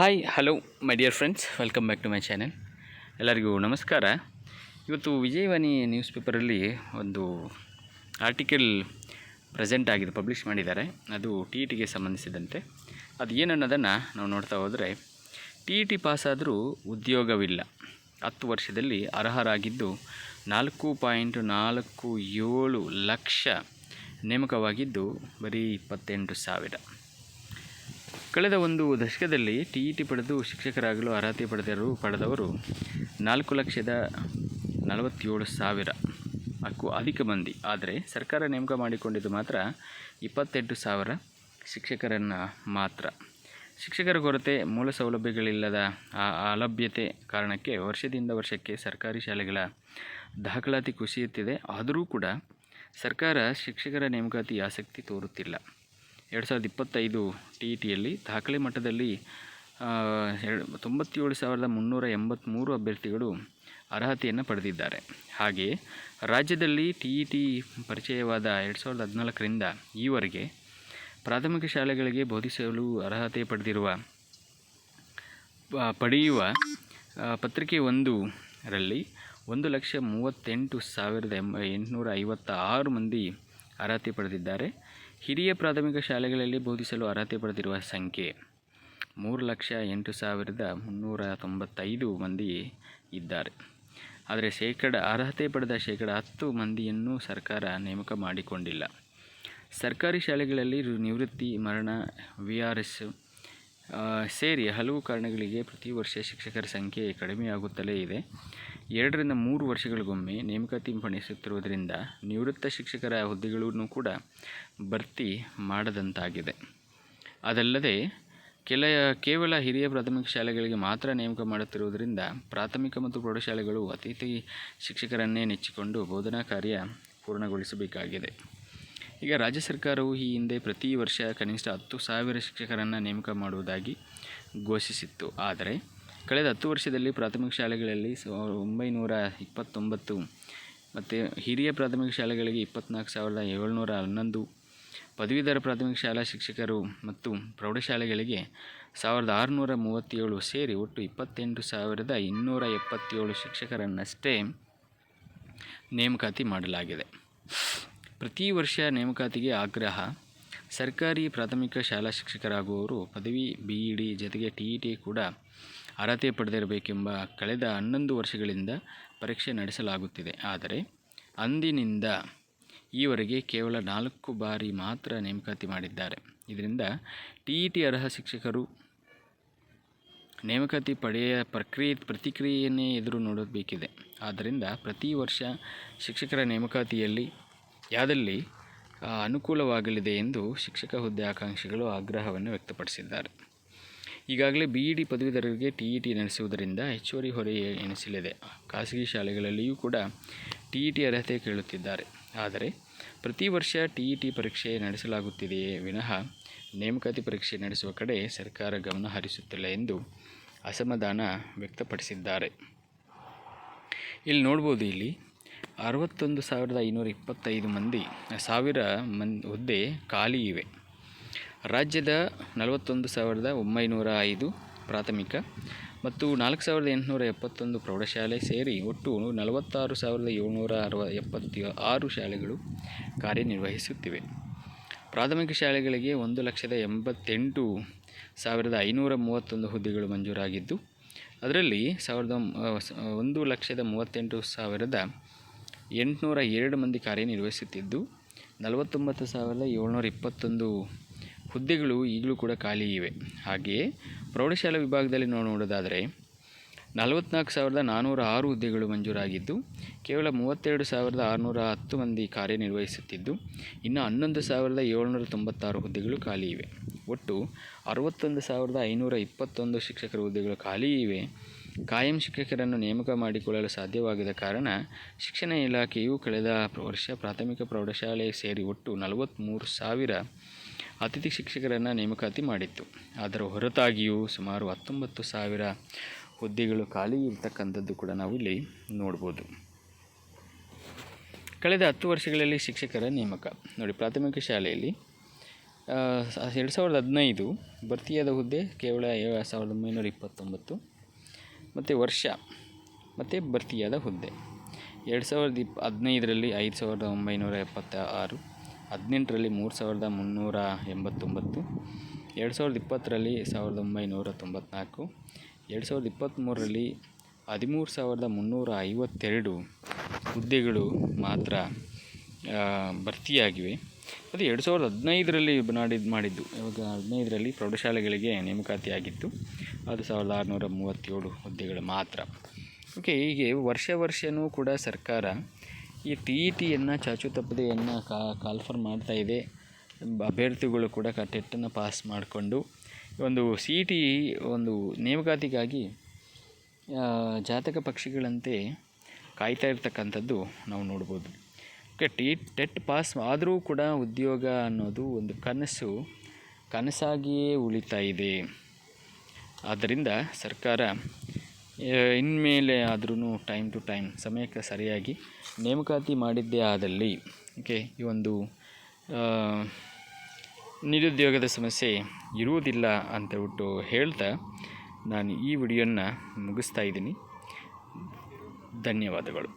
Hi, hello, my dear friends, welcome back to my channel. ಎಲ್ಲರಿಗೂ ನಮಸ್ಕಾರ. ಇವತ್ತು Vijayavani news ಪೇಪರಲ್ಲಿ ಒಂದು ಆರ್ಟಿಕಲ್ ಪ್ರೆಸೆಂಟ್ ಆಗಿದೆ, ಪಬ್ಲಿಷ್ ಮಾಡಿದ್ದಾರೆ. ಅದು ಟಿ ಇ ಟಿಗೆ ಸಂಬಂಧಿಸಿದಂತೆ. ಅದು ಏನು ಅನ್ನೋದನ್ನು ನಾವು ನೋಡ್ತಾ ಹೋದರೆ, ಟಿ ಇ ಟಿ ಪಾಸಾದರೂ ಉದ್ಯೋಗವಿಲ್ಲ. ಹತ್ತು ವರ್ಷದಲ್ಲಿ ಅರ್ಹರಾಗಿದ್ದು ನಾಲ್ಕು ಪಾಯಿಂಟ್ ನಾಲ್ಕು ಏಳು ಲಕ್ಷ ನೇಮಕವಾಗಿದ್ದು ಬರೀ ಇಪ್ಪತ್ತೆಂಟು ಸಾವಿರ. ಕಳೆದ ಒಂದು ದಶಕದಲ್ಲಿ ಟಿ ಇ ಟಿ ಪಡೆದು ಶಿಕ್ಷಕರಾಗಲು ಅರ್ಹತೆ ಪಡೆದರು, ಪಡೆದವರು ನಾಲ್ಕು ಲಕ್ಷದ ನಲವತ್ತೇಳು ಸಾವಿರ ಅಕ್ಕೂ ಅಧಿಕ ಮಂದಿ. ಆದರೆ ಸರ್ಕಾರ ನೇಮಕ ಮಾಡಿಕೊಂಡಿದ್ದು ಮಾತ್ರ ಇಪ್ಪತ್ತೆಂಟು ಸಾವಿರ ಶಿಕ್ಷಕರನ್ನು ಮಾತ್ರ. ಶಿಕ್ಷಕರ ಕೊರತೆ, ಮೂಲ ಸೌಲಭ್ಯಗಳಿಲ್ಲದ ಆ ಅಲಭ್ಯತೆ ಕಾರಣಕ್ಕೆ ವರ್ಷದಿಂದ ವರ್ಷಕ್ಕೆ ಸರ್ಕಾರಿ ಶಾಲೆಗಳ ದಾಖಲಾತಿ ಕುಸಿಯುತ್ತಿದೆ. ಆದರೂ ಕೂಡ ಸರ್ಕಾರ ಶಿಕ್ಷಕರ ನೇಮಕಾತಿ ಆಸಕ್ತಿ ತೋರುತ್ತಿಲ್ಲ. ಎರಡು ಸಾವಿರದ ಇಪ್ಪತ್ತೈದು ಟಿ ಇ ಟಿಯಲ್ಲಿ ದಾಖಲೆ ಮಟ್ಟದಲ್ಲಿ ತೊಂಬತ್ತೇಳು ಸಾವಿರದ ಮುನ್ನೂರ ಎಂಬತ್ತ್ಮೂರು ಅಭ್ಯರ್ಥಿಗಳು ಅರ್ಹತೆಯನ್ನು ಪಡೆದಿದ್ದಾರೆ. ಹಾಗೆಯೇ ರಾಜ್ಯದಲ್ಲಿ ಟಿ ಇ ಟಿ ಪರಿಚಯವಾದ ಎರಡು ಸಾವಿರದ ಹದಿನಾಲ್ಕರಿಂದ ಈವರೆಗೆ ಪ್ರಾಥಮಿಕ ಶಾಲೆಗಳಿಗೆ ಬೋಧಿಸಲು ಅರ್ಹತೆ ಪಡೆದಿರುವ ಪಡೆಯುವ ಪತ್ರಿಕೆ ಒಂದರಲ್ಲಿ ಒಂದು ಲಕ್ಷ ಮೂವತ್ತೆಂಟು ಸಾವಿರದ ಎಂಬ, ಎಂಟುನೂರ ಐವತ್ತ ಆರು ಮಂದಿ ಅರ್ಹತೆ ಪಡೆದಿದ್ದಾರೆ. ಹಿರಿಯ ಪ್ರಾಥಮಿಕ ಶಾಲೆಗಳಲ್ಲಿ ಬೋಧಿಸಲು ಅರ್ಹತೆ ಪಡೆದಿರುವ ಸಂಖ್ಯೆ ಮೂರು ಲಕ್ಷ ಎಂಟು ಸಾವಿರದ ಮುನ್ನೂರ ತೊಂಬತ್ತೈದು ಮಂದಿ ಇದ್ದಾರೆ. ಆದರೆ ಶೇಕಡ, ಅರ್ಹತೆ ಪಡೆದ ಶೇಕಡ ಹತ್ತು ಮಂದಿಯನ್ನು ಸರ್ಕಾರ ನೇಮಕ ಮಾಡಿಕೊಂಡಿಲ್ಲ. ಸರ್ಕಾರಿ ಶಾಲೆಗಳಲ್ಲಿ ನಿವೃತ್ತಿ ಮರಣ, ವಿ ಆರ್ ಎಸ್ ಸೇರಿ ಹಲವು ಕಾರಣಗಳಿಗೆ ಪ್ರತಿ ವರ್ಷ ಶಿಕ್ಷಕರ ಸಂಖ್ಯೆ ಕಡಿಮೆಯಾಗುತ್ತಲೇ ಇದೆ. ಎರಡರಿಂದ ಮೂರು ವರ್ಷಗಳಿಗೊಮ್ಮೆ ನೇಮಕಾತಿ ಪಡಿಸುತ್ತಿರುವುದರಿಂದ ನಿವೃತ್ತ ಶಿಕ್ಷಕರ ಹುದ್ದೆಗಳನ್ನು ಕೂಡ ಭರ್ತಿ ಮಾಡದಂತಾಗಿದೆ. ಅದಲ್ಲದೆ, ಕೆಲ, ಕೇವಲ ಹಿರಿಯ ಪ್ರಾಥಮಿಕ ಶಾಲೆಗಳಿಗೆ ಮಾತ್ರ ನೇಮಕ ಮಾಡುತ್ತಿರುವುದರಿಂದ ಪ್ರಾಥಮಿಕ ಮತ್ತು ಪ್ರೌಢಶಾಲೆಗಳು ಅತಿಥಿ ಶಿಕ್ಷಕರನ್ನೇ ನೆಚ್ಚಿಕೊಂಡು ಬೋಧನಾ ಕಾರ್ಯ ಪೂರ್ಣಗೊಳಿಸಬೇಕಾಗಿದೆ. ಈಗ ರಾಜ್ಯ ಸರ್ಕಾರವು ಈ ಹಿಂದೆ ಪ್ರತಿ ವರ್ಷ ಕನಿಷ್ಠ ಹತ್ತು ಸಾವಿರ ಶಿಕ್ಷಕರನ್ನು ನೇಮಕ ಮಾಡುವುದಾಗಿ ಘೋಷಿಸಿತ್ತು. ಆದರೆ ಕಳೆದ ಹತ್ತು ವರ್ಷದಲ್ಲಿ ಪ್ರಾಥಮಿಕ ಶಾಲೆಗಳಲ್ಲಿ ಸಾವಿರದ ಒಂಬೈನೂರ ಇಪ್ಪತ್ತೊಂಬತ್ತು ಮತ್ತು ಹಿರಿಯ ಪ್ರಾಥಮಿಕ ಶಾಲೆಗಳಿಗೆ ಇಪ್ಪತ್ತ್ನಾಲ್ಕು ಸಾವಿರದ ಏಳ್ನೂರ ಹನ್ನೊಂದು, ಪದವೀಧರ ಪ್ರಾಥಮಿಕ ಶಾಲಾ ಶಿಕ್ಷಕರು ಮತ್ತು ಪ್ರೌಢಶಾಲೆಗಳಿಗೆ ಸಾವಿರದ ಆರುನೂರ ಮೂವತ್ತೇಳು ಸೇರಿ ಒಟ್ಟು ಇಪ್ಪತ್ತೆಂಟು ಸಾವಿರದ ಇನ್ನೂರ ಎಪ್ಪತ್ತೇಳು ಶಿಕ್ಷಕರನ್ನಷ್ಟೇ ನೇಮಕಾತಿ ಮಾಡಲಾಗಿದೆ. ಪ್ರತಿ ವರ್ಷ ನೇಮಕಾತಿಗೆ ಆಗ್ರಹ. ಸರ್ಕಾರಿ ಪ್ರಾಥಮಿಕ ಶಾಲಾ ಶಿಕ್ಷಕರಾಗುವವರು ಪದವಿ, ಬಿ ಇ ಡಿ ಜೊತೆಗೆ ಟಿ ಇ ಟಿ ಕೂಡ ಅರ್ಹತೆ ಪಡೆದಿರಬೇಕೆಂಬ ಕಳೆದ ಹನ್ನೊಂದು ವರ್ಷಗಳಿಂದ ಪರೀಕ್ಷೆ ನಡೆಸಲಾಗುತ್ತಿದೆ. ಆದರೆ ಅಂದಿನಿಂದ ಈವರೆಗೆ ಕೇವಲ ನಾಲ್ಕು ಬಾರಿ ಮಾತ್ರ ನೇಮಕಾತಿ ಮಾಡಿದ್ದಾರೆ. ಇದರಿಂದ ಟಿ ಇ ಟಿ ಅರ್ಹ ಶಿಕ್ಷಕರು ನೇಮಕಾತಿ ಪಡೆಯ ಪ್ರಕ್ರಿಯೆ, ಪ್ರತಿಕ್ರಿಯೆಯನ್ನೇ ಎದುರು ನೋಡಬೇಕಿದೆ. ಆದ್ದರಿಂದ ಪ್ರತಿ ವರ್ಷ ಶಿಕ್ಷಕರ ನೇಮಕಾತಿಯಲ್ಲಿ ಯಾದಲ್ಲಿ ಅನುಕೂಲವಾಗಲಿದೆ ಎಂದು ಶಿಕ್ಷಕ ಹುದ್ದೆ ಆಕಾಂಕ್ಷಿಗಳು ಆಗ್ರಹವನ್ನು ವ್ಯಕ್ತಪಡಿಸಿದ್ದಾರೆ. ಈಗಾಗಲೇ ಬಿ ಇ ಡಿ ಪದವೀಧರರಿಗೆ ಟಿ ಇ ಟಿ ನಡೆಸುವುದರಿಂದ ಹೆಚ್ಚುವರಿ ಹೊರೆ ಎನಿಸಲಿದೆ. ಖಾಸಗಿ ಶಾಲೆಗಳಲ್ಲಿಯೂ ಕೂಡ ಟಿ ಇ ಟಿ ಅರ್ಹತೆ ಕೇಳುತ್ತಿದ್ದಾರೆ. ಆದರೆ, ಪ್ರತಿ ವರ್ಷ ಟಿ ಇ ಟಿ ಪರೀಕ್ಷೆ ನಡೆಸಲಾಗುತ್ತಿದೆಯೇ ವಿನಃ ನೇಮಕಾತಿ ಪರೀಕ್ಷೆ ನಡೆಸುವ ಕಡೆ ಸರ್ಕಾರ ಗಮನ ಹರಿಸುತ್ತಿಲ್ಲ ಎಂದು ಅಸಮಾಧಾನ ವ್ಯಕ್ತಪಡಿಸಿದ್ದಾರೆ. ಇಲ್ಲಿ ನೋಡ್ಬೋದು ಇಲ್ಲಿ ಅರವತ್ತೊಂದು ಸಾವಿರದ ಐನೂರ ಇಪ್ಪತ್ತೈದು ಮಂದಿ, ಸಾವಿರ ಮನ್, ಹುದ್ದೆ ಖಾಲಿ ಇವೆ. ರಾಜ್ಯದ ನಲವತ್ತೊಂದು ಸಾವಿರದ ಒಂಬೈನೂರ ಐದು ಪ್ರಾಥಮಿಕ ಮತ್ತು ನಾಲ್ಕು ಸಾವಿರದ ಎಂಟುನೂರ ಎಪ್ಪತ್ತೊಂದು ಪ್ರೌಢಶಾಲೆ ಸೇರಿ ಒಟ್ಟು ನಲವತ್ತಾರು ಸಾವಿರದ ಏಳ್ನೂರ ಅರವ ಎಪ್ಪತ್ತ ಆರು ಶಾಲೆಗಳು ಕಾರ್ಯನಿರ್ವಹಿಸುತ್ತಿವೆ. ಪ್ರಾಥಮಿಕ ಶಾಲೆಗಳಿಗೆ ಒಂದು ಲಕ್ಷದ ಎಂಬತ್ತೆಂಟು ಸಾವಿರದ ಐನೂರ ಮೂವತ್ತೊಂದು ಹುದ್ದೆಗಳು ಮಂಜೂರಾಗಿದ್ದು, ಅದರಲ್ಲಿ ಸಾವಿರದ ಒಂದು ಲಕ್ಷದ ಮೂವತ್ತೆಂಟು ಸಾವಿರದ ಎಂಟುನೂರ ಎರಡು ಮಂದಿ ಕಾರ್ಯನಿರ್ವಹಿಸುತ್ತಿದ್ದು, ನಲವತ್ತೊಂಬತ್ತು ಸಾವಿರದ ಏಳ್ನೂರ ಇಪ್ಪತ್ತೊಂದು ಹುದ್ದೆಗಳು ಈಗಲೂ ಕೂಡ ಖಾಲಿ ಇವೆ. ಹಾಗೆಯೇ, ಪ್ರೌಢಶಾಲಾ ವಿಭಾಗದಲ್ಲಿ ನಾವು ನೋಡೋದಾದರೆ, ನಲವತ್ನಾಲ್ಕು ಸಾವಿರದ ನಾನ್ನೂರ ಆರು ಹುದ್ದೆಗಳು ಮಂಜೂರಾಗಿದ್ದು, ಕೇವಲ ಮೂವತ್ತೆರಡು ಸಾವಿರದ ಆರುನೂರ ಹತ್ತು ಮಂದಿ ಕಾರ್ಯನಿರ್ವಹಿಸುತ್ತಿದ್ದು, ಇನ್ನು ಹನ್ನೊಂದು ಸಾವಿರದ ಏಳ್ನೂರ ತೊಂಬತ್ತಾರು ಹುದ್ದೆಗಳು ಖಾಲಿ ಇವೆ. ಒಟ್ಟು ಅರವತ್ತೊಂದು ಸಾವಿರದ ಐನೂರ ಇಪ್ಪತ್ತೊಂದು ಶಿಕ್ಷಕರ ಹುದ್ದೆಗಳು ಖಾಲಿ ಇವೆ. ಕಾಯಂ ಶಿಕ್ಷಕರನ್ನು ನೇಮಕ ಮಾಡಿಕೊಳ್ಳಲು ಸಾಧ್ಯವಾಗದ ಕಾರಣ ಶಿಕ್ಷಣ ಇಲಾಖೆಯು ಕಳೆದ ವರ್ಷ ಪ್ರಾಥಮಿಕ ಪ್ರೌಢಶಾಲೆ ಸೇರಿ ಒಟ್ಟು ನಲವತ್ತ್ಮೂರು ಸಾವಿರ ಅತಿಥಿ ಶಿಕ್ಷಕರನ್ನು ನೇಮಕಾತಿ ಮಾಡಿತ್ತು. ಅದರ ಹೊರತಾಗಿಯೂ ಸುಮಾರು ಹತ್ತೊಂಬತ್ತು ಸಾವಿರ ಹುದ್ದೆಗಳು ಖಾಲಿ ಇರತಕ್ಕಂಥದ್ದು ಕೂಡ ನಾವು ಇಲ್ಲಿ ನೋಡ್ಬೋದು. ಕಳೆದ ಹತ್ತು ವರ್ಷಗಳಲ್ಲಿ ಶಿಕ್ಷಕರ ನೇಮಕ. ನೋಡಿ, ಪ್ರಾಥಮಿಕ ಶಾಲೆಯಲ್ಲಿ ಎರಡು ಸಾವಿರದ ಹದಿನೈದು ಭರ್ತಿಯಾದ ಹುದ್ದೆ ಕೇವಲ ಸಾವಿರದ ಒಂಬೈನೂರ ಇಪ್ಪತ್ತೊಂಬತ್ತು. ಮತ್ತು ವರ್ಷ, ಮತ್ತು ಭರ್ತಿಯಾದ ಹುದ್ದೆ. ಎರಡು ಸಾವಿರದ ಇಪ್, ಹದಿನೈದರಲ್ಲಿ ಐದು ಸಾವಿರದ ಒಂಬೈನೂರ ಎಪ್ಪತ್ತ ಆರು ಹದಿನೆಂಟರಲ್ಲಿ ಮೂರು ಸಾವಿರದ ಮುನ್ನೂರ ಎಂಬತ್ತೊಂಬತ್ತು, ಎರಡು ಸಾವಿರದ ಇಪ್ಪತ್ತರಲ್ಲಿ ಸಾವಿರದ ಒಂಬೈನೂರ ತೊಂಬತ್ನಾಲ್ಕು, ಎರಡು ಸಾವಿರದ ಇಪ್ಪತ್ತ್ಮೂರರಲ್ಲಿ ಹದಿಮೂರು ಸಾವಿರದ ಮುನ್ನೂರ ಐವತ್ತೆರಡು ಹುದ್ದೆಗಳು ಮಾತ್ರ ಭರ್ತಿಯಾಗಿವೆ. ಅದು ಎರಡು ಸಾವಿರದ ಹದಿನೈದರಲ್ಲಿ ನಾಡಿದ್ದು ಮಾಡಿದ್ದು. ಇವಾಗ ಹದಿನೈದರಲ್ಲಿ ಪ್ರೌಢಶಾಲೆಗಳಿಗೆ ನೇಮಕಾತಿಯಾಗಿತ್ತು. ಅದು ಸಾವಿರದ ಆರುನೂರ ಮೂವತ್ತೇಳು ಹುದ್ದೆಗಳು ಮಾತ್ರ. ಓಕೆ ಹೀಗೆ ವರ್ಷ ವರ್ಷವೂ ಕೂಡ ಸರ್ಕಾರ ಈ ಟಿ ಇ ಟಿಯನ್ನು ಚಾಚು ತಪ್ಪದೆಯನ್ನು ಕಾಲ್ಫರ್ ಇದೆ. ಅಭ್ಯರ್ಥಿಗಳು ಕೂಡ ಕ, ಟೆಟ್ಟನ್ನು ಪಾಸ್ ಮಾಡಿಕೊಂಡು, ಒಂದು ಸಿ ಇ ಟಿ ಒಂದು ನೇಮಕಾತಿಗಾಗಿ ಜಾತಕ ಪಕ್ಷಿಗಳಂತೆ ಕಾಯ್ತಾ ಇರ್ತಕ್ಕಂಥದ್ದು ನಾವು ನೋಡ್ಬೋದು. ಓಕೆ ಟಿ ಟೆಟ್ ಪಾಸ್ ಆದರೂ ಕೂಡ ಉದ್ಯೋಗ ಅನ್ನೋದು ಒಂದು ಕನಸು, ಕನಸಾಗಿಯೇ ಉಳಿತಾ ಇದೆ. ಆದ್ದರಿಂದ ಸರ್ಕಾರ ಇನ್ಮೇಲೆ ಆದ್ರೂ ಟೈಮ್ ಟು ಟೈಮ್ ಸಮಯಕ್ಕೆ ಸರಿಯಾಗಿ ನೇಮಕಾತಿ ಮಾಡಿದ್ದೇ ಆದಲ್ಲಿ, ಓಕೆ, ಈ ಒಂದು ನಿರುದ್ಯೋಗದ ಸಮಸ್ಯೆ ಇರುವುದಿಲ್ಲ ಅಂತ ಹೇಳ್ತಾ ನಾನು ಈ ವಿಡಿಯೋನ ಮುಗಿಸ್ತಾ ಇದ್ದೀನಿ. ಧನ್ಯವಾದಗಳು.